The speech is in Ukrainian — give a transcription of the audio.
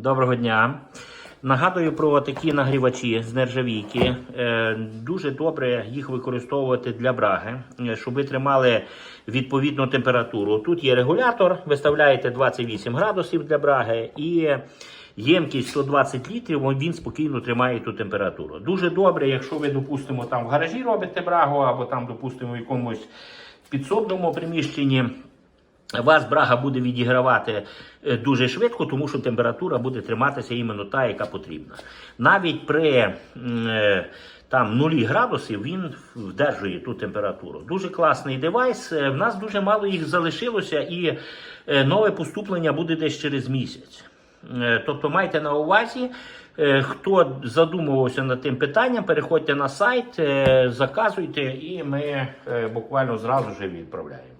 Доброго дня. Нагадую про такі нагрівачі з нержавійки. Е, Дуже добре їх використовувати для браги, е, щоб ви тримали відповідну температуру. Тут є регулятор, виставляєте 28 градусів для браги і ємкість 120 літрів, він спокійно тримає ту температуру. Дуже добре, якщо ви, допустимо, там в гаражі робите брагу, або там, допустимо, в якомусь підсобному приміщенні. Вас брага буде відігравати е, дуже швидко, тому що температура буде триматися іменно та, яка потрібна. Навіть при е, там нулі градусів він вдержує ту температуру. Дуже класний девайс. Е, В нас дуже мало їх залишилося, і нове поступлення буде десь через місяць. Тобто майте на увазі, хто задумувався над тим питанням, переходьте на сайт, заказуйте, і ми буквально зразу ж відправляємо.